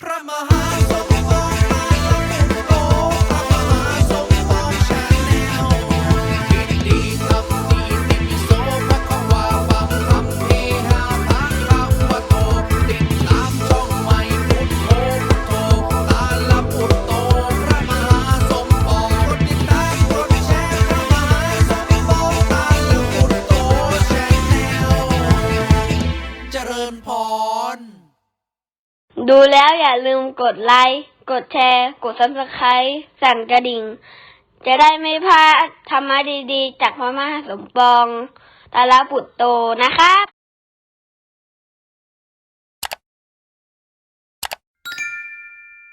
พ ดูแล้วอย่าลืมกดไลค์ กดแชร์ กด subscribe สั่นกระดิ่ง จะได้ไม่พลาดธรรมะดีๆ จากพระมหาสมปองตาลปุตโตนะครับ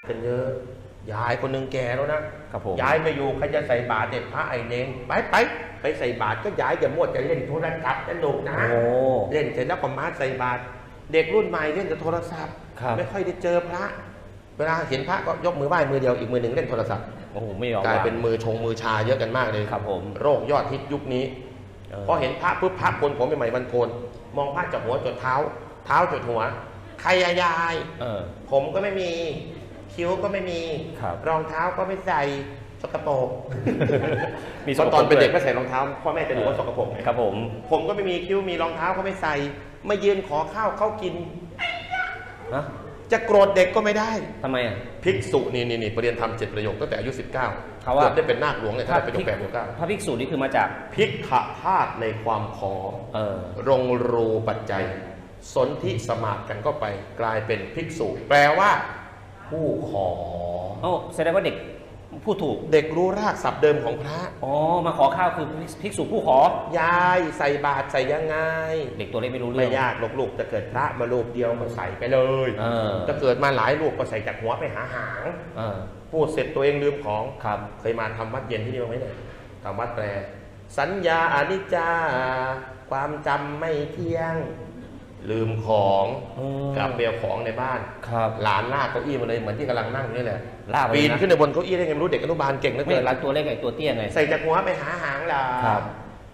กันเยอะยายคนหนึ่งแก่แล้วนะครับผม ยายไม่อยู่ใครจะใส่บาตรเด็กพระไอเนงไปไปไปใส่บาตรก็ยายจะมั่วจะเล่นโทรศัพท์สนุกนะ โอ้ เล่นเสร็จแล้วก็มาใส่บาตรเด็กรุ่นใหม่เล่นแต่โทรศัพท์ ครับไม่ค่อยได้เจอพระ เวลาเห็นพระก็ยกมือไหว้มือเดียวอีกมือหนึ่งเล่นโทรศัพท์โอ้โหไม่ยอมกลายว่งเป็นมือชงมือชาเยอะกันมากเลยครับ ผม โรคยอดฮิตยุคนี้เออพอเห็นพระปุ๊บพระโกนผมใหม่ๆมันโกนมองพระจากหัวจดเท้า เท้าจดหัวใครอะยายเออผมก็ไม่มีคิ้วก็ไม่มีครับรองเท้าก็ไม่ใส่สกปรกมีเพราะตอนเป็นเด็กด้ก็วยใส่รองเท้าพ่อแม่จะดูว่าสกปรกไงครับผม ผมก็ไม่มีคิ้วมีรองเท้าก็ไม่ใส่มายืนขอข้าวเขากิน ฮะจะโกรธเด็กก็ไม่ได้ ทำไมอะ ภิกษุนี่นี่นี่ประเรียนทำเจ็ดประโยคตั้งแต่อายุ 19เเขาว่า กือบได้เป็นนาคหลวงเลยถ้าได้ประโยคแปดประโยคเก้าพระภิกษุนี่คือมาจากพิกขะธาตุในความขอ เออ รงรูปัจจัย สนธิสมาธิกันก็ไปกลายเป็นภิกษุ แปลว่า ผู้ขอ โอ้แสดงว่าเด็ก พูดถูก เด็กรู้รากศัพท์เดิมของพระ อ๋อ มาขอข้าวคือภิกษุผู้ขอ ยายใส่บาตรใส่ยังไง เด็กตัวเล็กไม่รู้เรื่ไม่องยากหรอกลูกจะเกิดพระมารูปเดียวก็ใส่ไปเลยเออจะเกิดมาหลายรูปก็ใส่จากหัวไปหาหางเออพูดเสร็จตัวเองลืมของครับ เคยมาทำวัดเย็นที่นี่บ้างไหมเนี่ยทำวัดแปลสัญญาอนิจจา ความจำไม่เที่ยง ลืมของอืมกลับเปลของในบ้านครับ หลานลากเก้าอี้มาเลยเหมือนที่กำลังนั่งอยู่นี่แหละลากไปปีนนะ ขึ้นไปบนเก้าอี้ได้ไงไม่รู้เด็กอนุบาลเก่งเหลือไม่เกิน รักตัวเล็กไอ้ตัวเตี้ยไง ใส่จากหัวไปหาหางล่ะครับ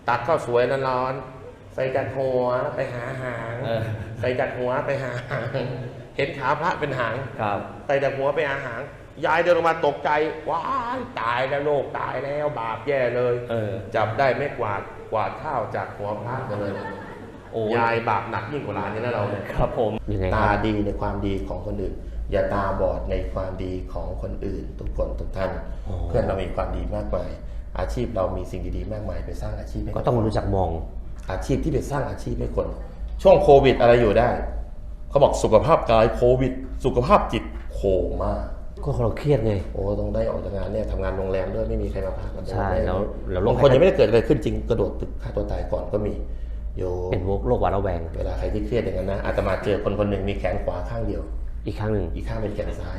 ตักข้าวสวยร้อนๆใส่จากหัวไปหาหาง เออ ใส่จากหัวไปหาหาง เห็นขาพระเป็นหาง ครับ ใส่จากหัวไปหาหาง ยายเดินลงมาตกใจ ว้ายตายแล้วโลกตายแล้วบาปแย่เลย เออ จับได้ไม่กวาด กวาดข้าวจากหัวพระกันเลย โอ้ยายบาปหนักยิ่งกว่าหลานนี่นะเราเนี่ยครับผมยังไงคตารับดีในความดีของคนอื่น อย่าตาบอดในความดีของคนอื่น ทุกคนทุกท่านอ๋อเพื่อนเรามีความดีมากมาย อาชีพเรามีสิ่งดีๆมากมายไปสร้างอาชีพให้ก็บต้องรู้จักมอง อาชีพที่ไปสร้างอาชีพให้คน ช่วงโควิดอะไรอยู่ได้ เขาบอกสุขภาพกายโควิด สุขภาพจิตโคม่าก็เราเครียดไงโอ้ต้องได้ออกจากงานเนี่ยทำงานโรงแรมด้วยไม่มีใครมาพักกันใช่แล้วแล้วโรคบางคนยังไม่ได้เกิดอะไรขึ้นจริงกระโดดตึกฆ่าตัวตายก่อนก็มี โยเป็นโรคหวาดระแวง เวลาใครที่เครียดอย่างนั้นนะอาตมาเจอคนคนหนึ่งมีแขนขวาข้างเดียว อีกครั้งหนึ่งอีกข้างเป็นแขนซ้าย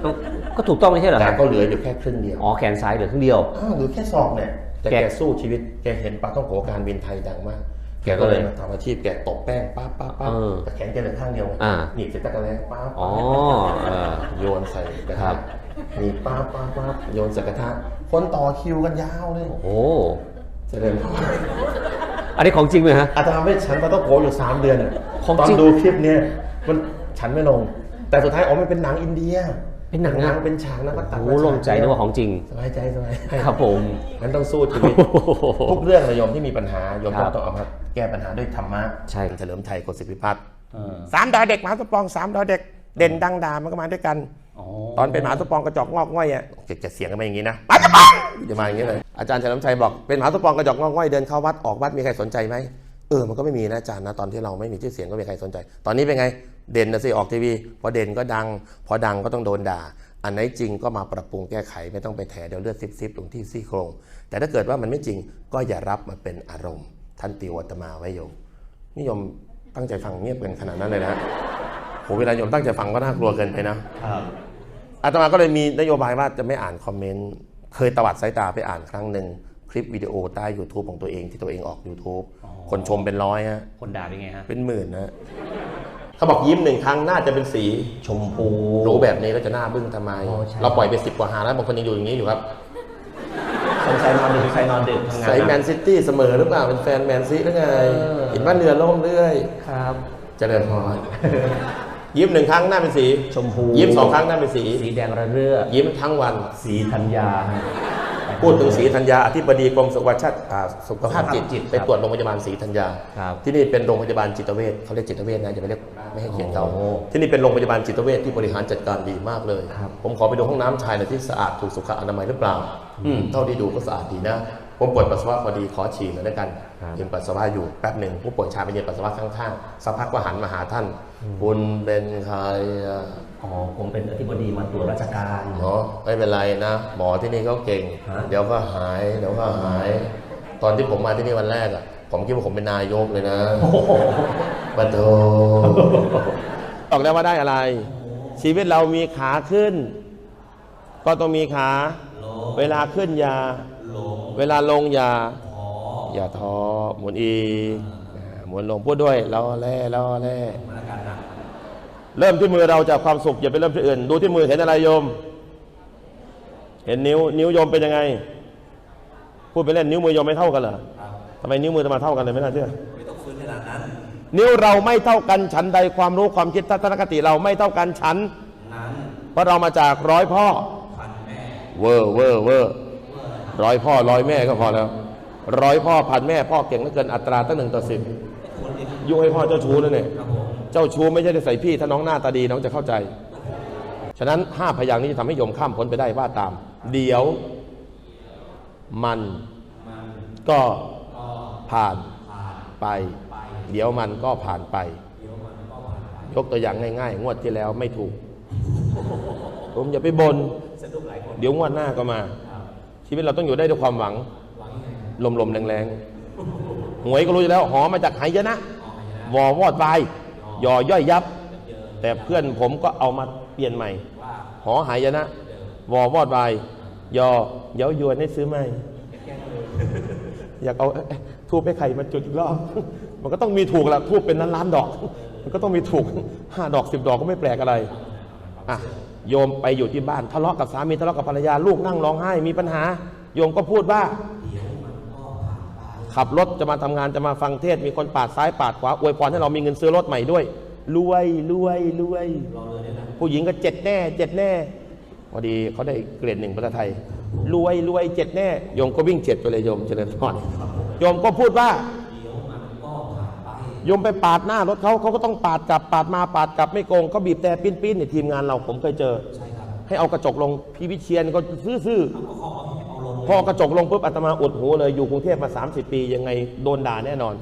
เอ้าก็ถูกต้องไม่ใช่เหรอคแต่รับก็เหลืออยู่แค่ครึ่งเดียวอ๋อแขนซ้ายเหลือครึ่งเดียวอ้าวเหรือแค่ศอกเนี่ยแต่แกแกสู้ชีวิตแกเห็นปลาต้องโกการบินไทยดังมากแกก็เลยมาทำอาชีพแกตบแป้งปั๊บปั๊บปั๊บเออแต่แขนแกเหลือข้างเดียวไงอ่าหนีบเสร็จตะกร้แลปั๊บอ๋อเออโยนใส่กระครัทะบหนีบปั๊บปั๊บปั๊บโยนใส่กระทะคนต่อคิวกันยาวเลยโอ้เจริญพร อันนี้ของจริงไหมฮะ อาตมาไม่ฉันปลาต้องโกอยู่สามเดือนอะของตอนจริงดูคลิปเนี่ยมันฉันไม่ลง แต่สุดท้ายอ๋อมันเป็นหนังอินเดียเป็นหนังหนัอะงเป็นฉากนะก็ตัดโอ้โล่งใจนึกว่าของจริง สบายใจสบายใจครับผม งั้นต้องสู้ชีวิตโอ้โหทุกเรื่องเลยโยมที่มีปัญหาโยมครัต้อบงต้องเอามาแก้ปัญหาด้วยธรรมะใช่ เฉลิมชัยโกศิพิพัฒน์เออสามดาวเด็กหมาตุปองสามดาวเด็ก เด่นดังดามันก็มาด้วยกันอ๋อ ตอนเป็นหมาตุปองกระจอกงอกง่อยอะจะจะเสียงกันมาอย่างนี้นะหมาตุปองจะมาอย่างนี้เลยอาจารย์เฉลิมชัยบอกเป็นหมาตุปองกระจอกงอกง่อยเดินเข้าวัดออกวัดมีใครสนใจไหมเออมันก็ไม่มีนะอาจารย์นะตอนที่เราไม่มีชื่อเสียงก็ไม่มีใครสนใจ ตอนนี้เป็นไงเด่นนะสิออกทีวีพอเด่นก็ดัง พอดังก็ต้องโดนด่า อันไหนจริงก็มาปรับปรุงแก้ไขไม่ต้องไปแถเดี๋ยวเลือดซิบๆตรงที่ซี่โครง แต่ถ้าเกิดว่ามันไม่จริงก็อย่ารับมาเป็นอารมณ์ ท่านติวอาตมาไว้โยมนิยมตั้งใจฟังเงียบกันขนาดนั้นเลยนะ โหเวลาโยมตั้งใจฟังก็น่ากลัวเกินไปนะครับอาตมาก็เลยมีนโยบายว่าจะไม่อ่านคอมเมนต์เคยตวัดสายตาไปอ่านครั้งหนึ่งคลิปวิดีโอใต้ YouTube ของตัวเองที่ตัวเองออก YouTube คนชมเป็นร้อยฮะคนด่าเป็นไงฮะเป็นหมื่นนะเขาบอกยิ้มหนึ่งครั้งน่าจะเป็นสีชมพูรู้แบบนี้แล้วจะหน้าบึ้งทำไมอ๋อใช่เราปล่อยไปสิบกว่าหาแล้วบางคนยังอยู่อย่างนี้อยู่ครับสงสัยนอนดึกใครนอนดึกทำงานใส่แมนซิตี้เสมอหรือเปล่าเป็นแฟนแมนซีหรือไงเออเห็นว่าเรือล่มเรื่อยครับ เจริญพร ยิ้มหนึ่งครั้งหน้าเป็นสี ชมพูยิ้มสองครั้งหน้าเป็นสี สีแดงระเรื่อ ยิ้มทั้งวัน สีธัญญาฮะพูดถึงศรีธัญญาอธิบดีกรมสุขภาพอ่าสุขภาพจิตสุขภาพจิตไปตรวจโรงพยาบาลศรีธัญญาครับที่นี่เป็นโรงพยาบาลจิตเวชเขาเรียกจิตเวชนะอย่าไปเรียกไม่ให้เขียนเขาโอ้ที่นี่เป็นโรงพยาบาลจิตเวชที่บริหารจัดการดีมากเลยครับผมขอไปดูห้องน้ำชายหน่อยที่สะอาดถูกสุขอนามัยหรือเปล่าอืมเท่าที่ดูก็สะอาดดีนะ ผมปวดปัสสาวะพอดีขอฉี่หน่อยด้วยกันครับยืนปัสสาวะอยู่แป๊บหนึ่งผู้ป่วยชายไปยืนปัสสาวะข้างๆสักพักก็หันมาหาท่าน คุณเป็นใครอะอ๋อผมเป็นอธิบดีมาตรวจราชการหมอไม่เป็นไรนะ หมอที่นี่เขาเก่งฮะเดี๋ยวก็หายเดี๋ยวก็หาย ตอนที่ผมมาที่นี่วันแรกอะผมคิดว่าผมเป็นนายกเลยนะโอ้โหบัตโตบอกได้ว่าได้อะไร ชีวิตเรามีขาขึ้น ก็ต้องมีขา เวลาขึ้นอย่า เวลาลงอย่าอย่าท้อหมุนอีกหมุนลงพูดด้วยล้อแล่ล้อแล่เริ่มที่มือเราจากความสุขอย่าไปเริ่มที่อื่น ดูที่มือเห็นอะไรโยม เห็นนิ้ว นิ้วโยมเป็นยังไง พูดไปเล่นนิ้วมือโยมไม่เท่ากันเหรอทำไมนิ้วมือจะมาเท่ากันเลยไม่น่าเชื่อนิ้วเราไม่เท่ากันฉันใดความรู้ความคิดทัศนคติเราไม่เท่ากันฉันเพราะเรามาจากร้อยพ่อเวอร์เวอร์เวอร์ ร้อยพ่อร้อยแม่ก็พอแล้วร้อยพ่อพันแม่พ่อเก่งเหลือเกินอัตราตั้งหนึ่งต่อสิบยุ่งให้พ่อเจ้าชู้นั่นเองเจ้าชู้ไม่ใช่ได้ใส่พี่ถ้าน้องหน้าตาดีน้องจะเข้าใจ ฉะนั้นห้าพยางนี้จะทำให้โยมข้ามพ้นไปได้ว่าตาม เดี๋ยว มันก็ผ่านไป เดี๋ยวมันก็ผ่านไป ยกตัวอย่างง่ายๆ งวดที่แล้วไม่ถูกผมอย่าไปบนเดี๋ยวงวดหน้าก็มา ชีวิตเราต้องอยู่ได้ด้วยความหวัง ลมๆแรงๆหวยก็รู้อยู่แล้ว หอมาจากไหยนะ วอวอดวายย่อย่อยยับ แต่เพื่อนผมก็เอามาเปลี่ยนใหม่ หอหายนะ วอวอดวายยอเย้ายวนให้ซื้อใหม่ อยากเอาทูบให้ใครมาจุดอีกรอบ มันก็ต้องมีถูกละทูบเป็นล้านล้านดอก มันก็ต้องมีถูกห้าดอกสิบดอกก็ไม่แปลกอะไร อะ โยมไปอยู่ที่บ้านทะเลาะกับสามีทะเลาะกับภรรยาลูกนั่งร้องไห้มีปัญหา โยมก็พูดว่าขับรถจะมาทำงานจะมาฟังเทศ มีคนปาดซ้ายปาดขวาอวยพรให้เรามีเงินซื้อรถใหม่ด้วย รวยรวยรวยผู้หญิงก็เจ็ดแน่เจ็ดแน่พอดีเขาได้เกรดหนึ่งภาษาไทย รวยรวยเจ็ดแน่โยมก็วิ่งเจ็ดไปเลยโยมเจริญพรโยมก็พูดว่า ยมไปปาดหน้ารถเขาเขาก็ต้องปาดกลับปาดมาปาดกลับไม่โกงเขาบีบแต่ปิ้นปิ้นในทีมงานเราผมเคยเจอ ให้เอากระจกลงพี่วิเชียนก็ซื่อๆพอกระจกลงปุ๊บอาตมาอดหูเลยอยู่กรุงเทพมา 30 ปียังไงโดนด่าแน่นอน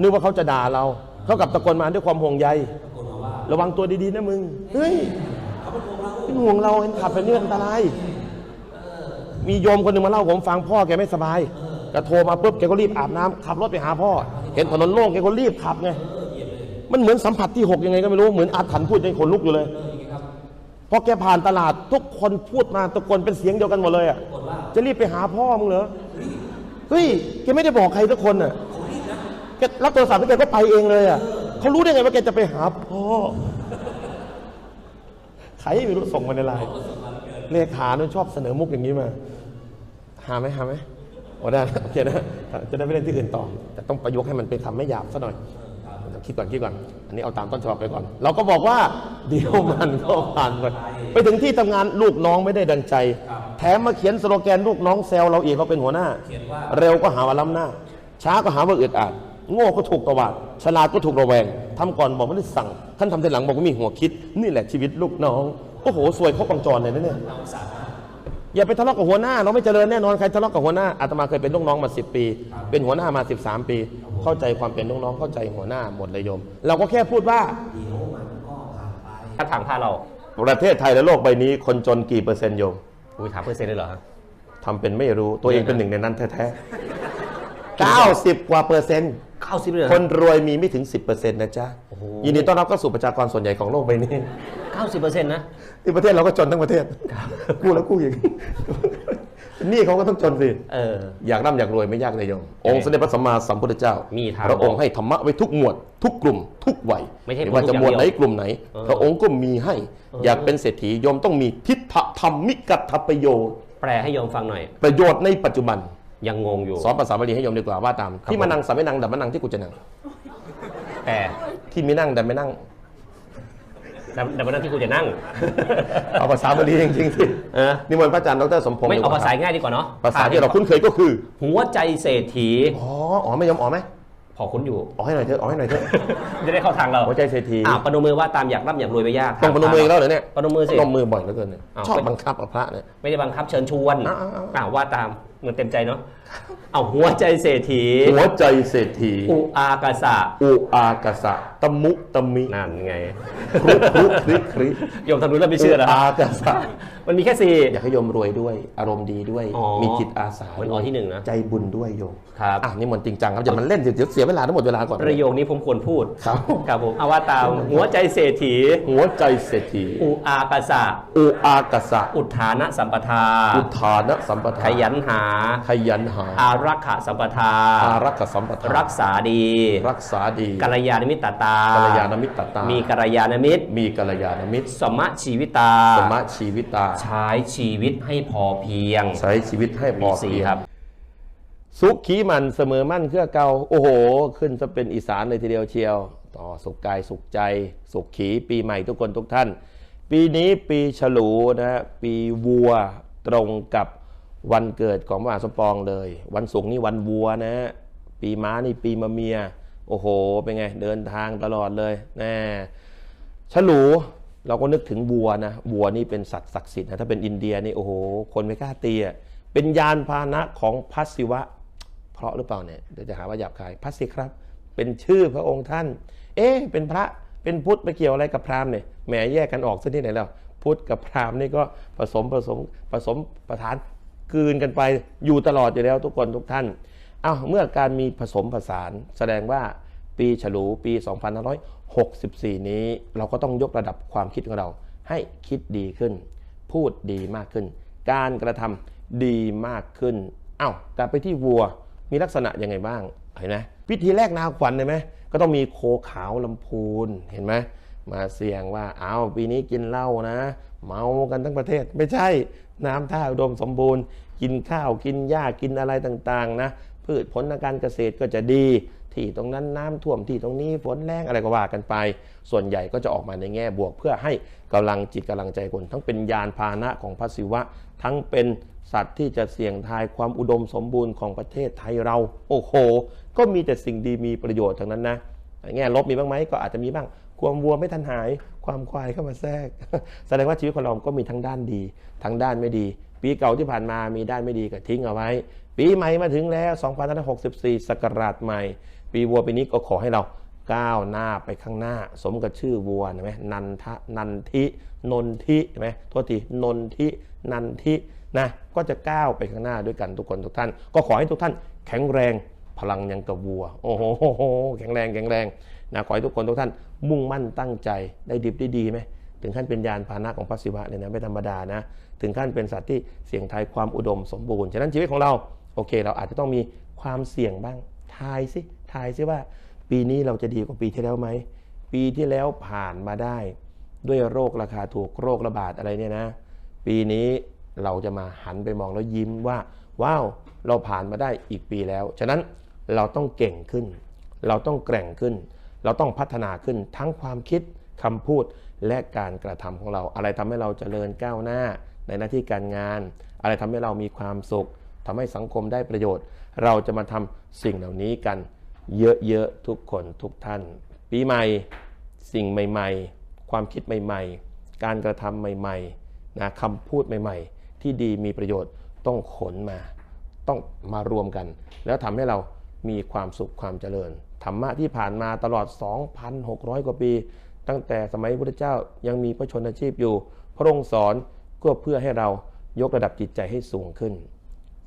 นึกว่าเขาจะด่าเราเขากลับตะโกนมาด้วยความห่วงใยระวังตัวดีๆนะมึงเฮ้ยเป็นห่วงเราเห็นขับไปเนี่ยอันตรายมีโยมคนหนึ่งมาเล่าผมฟังพ่อแกไม่สบายก็โทรมาปุ๊บแกก็รีบอาบน้ำขับรถไปหาพ่อ เห็นถนนโล่งแกก็รีบขับไงมันเหมือนสัมผัสที่หกยังไงก็ไม่รู้เหมือนอาถรรพ์พูดยังขนลุกอยู่เลยพอแกผ่านตลาดทุกคนพูดมาตะโกนเป็นเสียงเดียวกันหมดเลยอะจะรีบไปหาพ่อมึงเหรอเฮ้ยแกไม่ได้บอกใครทุกคนอะแกรับโทรศัพท์แล้วแกก็ไปเองเลยอะเขารู้ได้ไงว่าแกจะไปหาพ่อใครไม่รู้ส่งมาในไลน์เลขาเนี่ยชอบเสนอมุกอย่างนี้มา หาไหมหาไหม โอ้ได้โอเคนะจะได้ไม่เล่นที่อื่นต่อ แต่ต้องประยุกต์ให้มันเป็นคำไม่หยาบซะหน่อยคิดก่อนคิดก่อน อันนี้เอาตามต้นฉบับไปก่อน เราก็บอกว่าเดี๋ยวมันก็ผ่านไปไปถึงที่ทำงานลูกน้องไม่ได้ดังใจ แถมมาเขียนสโลแกนลูกน้องแซวเราอีกเราเป็นหัวหน้า เร็วก็หาว่าล้ำหน้า ช้าก็หาว่าอึดอัดโง่ก็ถูกตวาดฉลาดก็ถูกระแวงทำก่อนบอกไม่ได้สั่ง ท่านทำทีหลังบอกว่ามีหัวคิด นี่แหละชีวิตลูกน้อง โอ้โห สวยครบวงจรเลยนะเนี่ย อย่าไปทะเลาะกับหัวหน้า เราไม่เจริญแน่นอนใครทะเลาะกับหัวหน้าอาตมาเคยเป็นลูกน้องมา 10 ปี เป็นหัวหน้ามา 13 ปี เข้าใจความเป็นลูกน้องเข้าใจหัวหน้าหมดเลยโยม เราก็แค่พูดว่าถ้าถามพาเรา ประเทศไทยและโลกใบนี้คนจนกี่เปอร์เซ็นต์โยมอุ้ยถามเปอร์เซ็นต์เลยเหรอครับทำเป็นไม่รู้ตัวเองเป็นหนึ่งในนั้นแท้ๆ90 กว่าเปอร์เซ็นต์ เก้าสิบเลยเหรอคนรวยมีไม่ถึง 10%นะจ๊ะโอ้โหยินดีต้อนรับเข้าสู่ประชากรส่วนใหญ่ของโลกใบนี้เก้าสิบเปอร์เซ็นต์นะที่ประเทศเราก็จนทั้งประเทศกู้แล้วกู้อีกหนี่เขาก็ต้องจนสิเอออยากร่ำอยากรวยไม่ยากเลยโยมองค์สมเด็จพระสัมมาสัมพุทธเจ้ามีมีทางพระองค์ให้ธรรมะไว้ทุกหมวด ทุกกลุ่ม ทุกวัยไม่ใช่ว่าจะหมวดไหนพูดอย่างเดียวกลุ่มไหนเออพระองค์ก็มีให้เอออยากเป็นเศรษฐีโยมต้องมีทิฏฐธรรมิกตประโยชน์แปลให้โยมฟังหน่อย ประโยชน์ในปัจจุบัน ยังงงอยู่ สอนภาษาบาลีให้โยมดีกว่าว่าตามครับที่มาผมนั่งสามไม่นั่งดับมานั่งที่กูจะนั่งแต่ที่มีนั่งแต่ไม่นั่งแต่แต่วันนั้นที่คุณจะนั่ง เอาภาษาบาลีจริงๆสิเออนิมนต์พระอาจารย์ดรสมพงษ์ไม่ดีกเอาว่ภาษาครับง่ายดีกว่าเนาะภาษาที่เราคุ้นเคยก็คือ หัวใจเศรษฐีอ๋ออ๋อไม่ยอมอ๋อไหมพอคุ้นอยู่อ๋อให้หน่อยเถอะอ๋อให้หน่อยเถอะจะได้เข้าทางเราหัวใจเศรษฐีอ่าปนมมือว่าตามอยากร่ำอยากรวยไปยากต้องพนมมืออีกแล้วเหรอเนี่ยปนมมือสิพนมมือบ่อยเหลือเกินเนี่ยอ้าวชอบบังคับเอาพระเนี่ยไม่ได้บังคับเชิญชวนอ้าวอ้าวอ้าวอ่าว่าตามเห มือนเต็มใจเนาะเอาหัวใจเศรษฐีหัวใจเศรษฐี อุอากาสะอุอากาสะตะมุตะมินั่นไงครุครุคริคริโยมทำรู้แล้วไม่เชื่อเหรออุอากาสะมันมีแค่สี่อยากให้โยมรวยด้วย อารมณ์ดีด้วยอ๋อมีจิตอาสาเหมือนอ๋อที่หนึ่งนะ ใจบุญด้วยโยมครับอะนี่มันจริงจังครับอย่ามันเล่นเดี๋ยวเสียเวลาทั้งหมดเวลาก่อนประโยคนี้ผมควรพูดครับครับผมเอาว่าตามหัวใจเศรษฐี หัวใจเศรษฐี อุอากาสะอุอากาสะอุทานะสัมปทา อุทานะสัมปทาขยันหาขยันหาอารักขะสัมปทา อารักขสัมปทา รักษาดี รักษาดีกัลยาณมิตรตากัลยาณมิตรตามีมีกัลยาณมิตร มีกัลยาณมิตร สมะชีวิตา สมะชีวิตา ใช้ชีวิตให้พอเพียง ใช้ชีวิตให้พอมีสี่เพียงครับสุขีมันเสมอมั่นเครือเก่าโอ้โห ขึ้นจะเป็นอีสานเลยทีเดียวเชียว ต่อสุขกายสุขใจ สุขขีปีใหม่ทุกคนทุกท่าน ปีนี้ปีฉลูนะฮะปีวัวตรงกับ วันเกิดของมหาสมปองเลย วันศุกร์นี่วันวัวนะฮะปีม้านี่ปีมะเมีย โอ้โห เป็นไง เดินทางตลอดเลยแน่ฉลูเราก็นึกถึงวัวนะวัวนี่เป็นสัตว์ศักดิ์สิทธิ์นะถ้าเป็นอินเดียนี่โอ้โห คนไม่กล้าตีอะเป็นยานพาหนะของพัสสิวะ เพราะหรือเปล่าเนี่ยเดี๋ยวจะหาว่าหยาบคายพัสสิครับ เป็นชื่อพระองค์ท่าน เอ๊ะเป็นพระเป็นพุทธไปเกี่ยวอะไรกับพราหมณ์เนี่ยแหมแยกกันออกซะที่ไหนแล้วพุทธกับพราหมณ์นี่ก็ผสมผสมผสมประทาน กืนกันไปอยู่ตลอดอยู่แล้วทุกคนทุกท่านเอาเมื่อการมีผสมผสาน แสดงว่าปีฉลูปี 2564 นี้ เราก็ต้องยกระดับความคิดของเรา ให้คิดดีขึ้น พูดดีมากขึ้น การกระทำดีมากขึ้นเอ้ากลับไปที่วัวมีลักษณะยังไงบ้างเห็นไหมพิธีแรกนาขวัญเห็นไหมก็ต้องมีโคขาวลำพูนเห็นไหม มาเสี่ยงว่าเอาปีนี้กินเหล้านะ เมากันทั้งประเทศไม่ใช่น้ำท่าอุดมสมบูรณ์ กินข้าวกินหญ้ากินอะไรต่างๆนะพืชผลทางการเกษตรก็จะดี ที่ตรงนั้นน้ำท่วมที่ตรงนี้ฝนแรงอะไรก็ว่ากันไป ส่วนใหญ่ก็จะออกมาในแง่บวก เพื่อให้กำลังจิตกำลังใจคน ทั้งเป็นยานพาหนะของพระศิวะ ทั้งเป็นสัตว์ที่จะเสี่ยงทายความอุดมสมบูรณ์ของประเทศไทยเรา โอ้โห ก็มีแต่สิ่งดีมีประโยชน์ทั้งนั้นนะ แง่ลบมีบ้างไหมก็อาจจะมีบ้างความวัวไม่ทันหายความควายเข้ามาแทรก แสดงว่าชีวิตของเราก็มีทั้งด้านดีทั้งด้านไม่ดี ปีเก่าที่ผ่านมามีด้านไม่ดีก็ทิ้งเอาไว้ ปีใหม่มาถึงแล้ว 2564ศักราชใหม่ ปีวัวปีนี้ก็ขอให้เราก้าวหน้าไปข้างหน้า สมกับชื่อวัวเห็นไหมนันทะนันทินนทิเห็นไหมโทษทีนนทินันทินะก็จะก้าวไปข้างหน้าด้วยกันทุกคนทุกท่าน ก็ขอให้ทุกท่านแข็งแรง พลังยังกับวัว โอ้โหแข็งแรงแข็งแรงนะขอให้ทุกคนทุกท่านมุ่งมั่นตั้งใจได้ดีได้ดีไหมถึงขั้นเป็นยานพาหนะของพระศิวะเนี่ยนะไม่ธรรมดานะถึงขั้นเป็นสัตว์ที่เสี่ยงทายความอุดมสมบูรณ์ฉะนั้นชีวิตของเราโอเค เราอาจจะต้องมีความเสี่ยงบ้างทายสิทายสิว่า ปีนี้เราจะดีกว่าปีที่แล้วไหมปีที่แล้วผ่านมาได้ ด้วยโรคราคาถูกโรคระบาดอะไรเนี่ยนะ ปีนี้เราจะมาหันไปมองแล้วยิ้มว่าว้าวเราผ่านมาได้อีกปีแล้ว ฉะนั้น เราต้องเก่งขึ้น เราต้องแกร่งขึ้น เราต้องพัฒนาขึ้นทั้งความคิดคำพูดและการกระทำของเรา อะไรทำให้เราเจริญก้าวหน้าในหน้าที่การงาน อะไรทำให้เรามีความสุขทำให้สังคมได้ประโยชน์ เราจะมาทำสิ่งเหล่านี้กันเยอะๆทุกคนทุกท่าน ปีใหม่สิ่งใหม่ๆ ความคิดใหม่ๆ การกระทำใหม่ๆนะคำพูดใหม่ๆ ที่ดีมีประโยชน์ต้องขนมา ต้องมารวมกัน แล้วทำให้เรา มีความสุขความเจริญ ธรรมะที่ผ่านมาตลอด 2,600 กว่าปี ตั้งแต่สมัยพระพุทธเจ้ายังมีพระชนชีพอยู่ พระองค์สอนก็เพื่อให้เรายกระดับจิตใจให้สูงขึ้น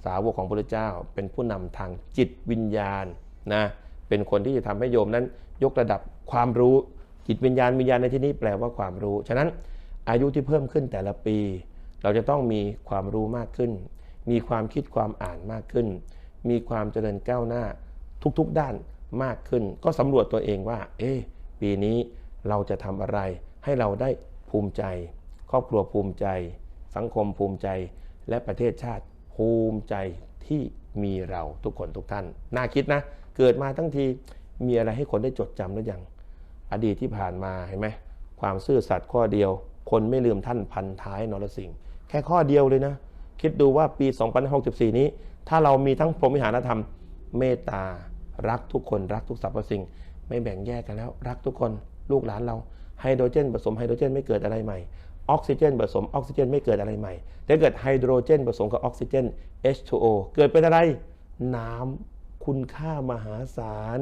สาวกของพระพุทธเจ้าเป็นผู้นำทางจิตวิญญาณนะเป็นคนที่จะทำให้โยมนั้น ยกระดับความรู้จิตวิญญาณวิญญาณในที่นี้แปลว่าความรู้ ฉะนั้นอายุที่เพิ่มขึ้นแต่ละปี เราจะต้องมีความรู้มากขึ้น มีความคิดความอ่านมากขึ้น มีความเจริญก้าวหน้าทุกๆด้านมากขึ้น ก็สำรวจตัวเองว่า เอ๊ะปีนี้เราจะทำอะไรให้เราได้ภูมิใจ ครอบครัวภูมิใจ สังคมภูมิใจ และประเทศชาติภูมิใจที่มีเราทุกคนทุกท่าน น่าคิดนะ เกิดมาทั้งทีมีอะไรให้คนได้จดจำหรือยังอดีตที่ผ่านมาเห็นไหมความซื่อสัตย์ข้อเดียว คนไม่ลืมท่านพันท้ายนรสิงห์แค่ข้อเดียวเลยนะ คิดดูว่าปี 2564 นี้ ถ้าเรามีทั้งพรหมวิหารธรรม เมตตา รักทุกคนรักทุกสรรพสิ่ง ไม่แบ่งแยกกันแล้ว รักทุกคนลูกหลานเราไฮโดรเจนผสมไฮโดรเจนไม่เกิดอะไรใหม่ออกซิเจนผสมออกซิเจนไม่เกิดอะไรใหม่ถ้าเกิดไฮโดรเจนผสมกับออกซิเจน H2O เกิดเป็นอะไร น้ำคุณค่ามหาศาล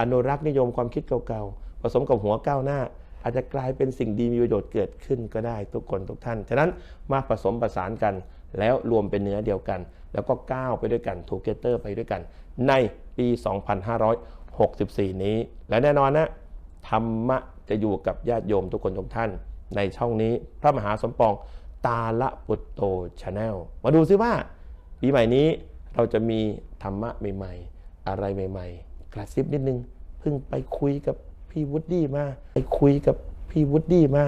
อนุรักษ์นิยมความคิดเก่าๆ ผสมกับหัวก้าวหน้า อาจจะกลายเป็นสิ่งดีมีประโยชน์เกิดขึ้นก็ได้ทุกคนทุกท่าน ฉะนั้นมาผสมประสานกัน แล้วรวมเป็นเนื้อเดียวกัน แล้วก็ก้าวไปด้วยกันทูเกเตอร์ไปด้วยกัน ในปี 2564 นี้ และแน่นอนนะธรรมะจะอยู่กับญาติโยมทุกคนทุกท่าน ในช่องนี้พระมหาสมปองตาละปุตโตชาแนลมาดูซิว่า ปีใหม่นี้เราจะมีธรรมะใหม่ๆ อะไรใหม่ๆ กระซิบนิดนึงเพิ่งไปคุยกับพี่วุฒิมาไปคุยกับพี่วุฒิมา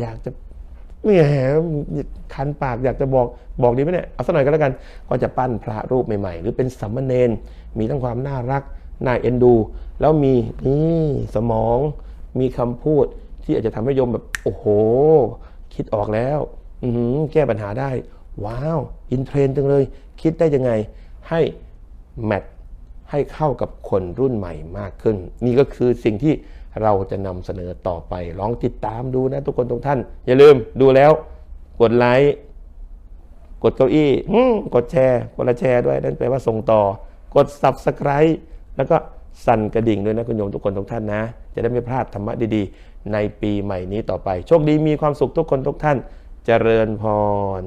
อยากจะ แหมคันปากอยากจะบอกบอกดีไหมเนี่ยเอาสักหน่อยก็แล้วกัน ก็จะปั้นพระรูปใหม่ๆ หรือเป็นสัมมเนนมีทั้งความน่ารักน่าเอ็นดู แล้วมีนี่สมองมีคำพูดที่อาจจะทำให้โยมแบบโอ้โห คิดออกแล้ว อืแก้ปัญหาได้ ว้าวอินเทรนด์จังเลย คิดได้ยังไงให้แมทให้เข้ากับคนรุ่นใหม่มากขึ้น นี่ก็คือสิ่งที่ เราจะนำเสนอต่อไป ลองติดตามดูนะทุกคนทุกท่าน อย่าลืมดูแล้วกดไลค์กดเก้าอี้กดแชร์กดละแชร์ด้วยนั่นแปลว่าส่งต่อ กด subscribe แล้วก็สั่นกระดิ่งด้วยนะคุณโยมทุกคนทุกท่านนะ จะได้ไม่พลาดธรรมะดีๆ ในปีใหม่นี้ต่อไป โชคดีมีความสุขทุกคนทุกท่านเจริญพร